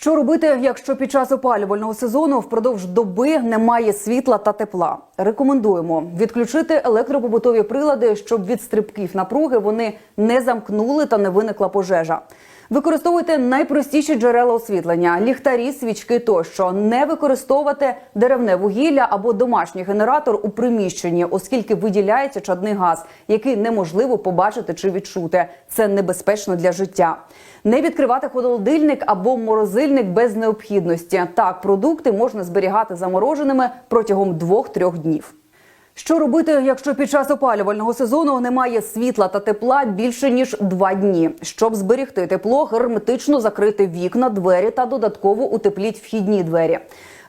Що робити, якщо під час опалювального сезону впродовж доби немає світла та тепла? Рекомендуємо відключити електропобутові прилади, щоб від стрибків напруги вони не замкнули та не виникла пожежа. Використовуйте найпростіші джерела освітлення: ліхтарі, свічки тощо. Не використовувати деревне вугілля або домашній генератор у приміщенні, оскільки виділяється чадний газ, який неможливо побачити чи відчути. Це небезпечно для життя. Не відкривати холодильник або морозильник без необхідності. Так, продукти можна зберігати замороженими протягом 2-3 днів. Що робити, якщо під час опалювального сезону немає світла та тепла більше ніж два дні? Щоб зберегти тепло, герметично закрити вікна, двері та додатково утепліть вхідні двері.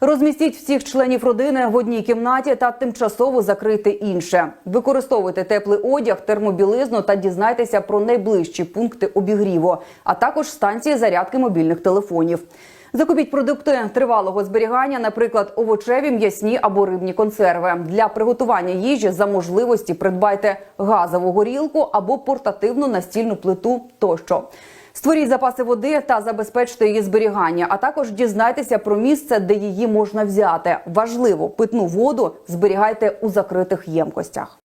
Розмістіть всіх членів родини в одній кімнаті та тимчасово закрити інше. Використовуйте теплий одяг, термобілизну та дізнайтеся про найближчі пункти обігріву, а також станції зарядки мобільних телефонів. Закупіть продукти тривалого зберігання, наприклад, овочеві, м'ясні або рибні консерви. Для приготування їжі за можливості придбайте газову горілку або портативну настільну плиту тощо. Створіть запаси води та забезпечте її зберігання, а також дізнайтеся про місце, де її можна взяти. Важливо, питну воду зберігайте у закритих ємкостях.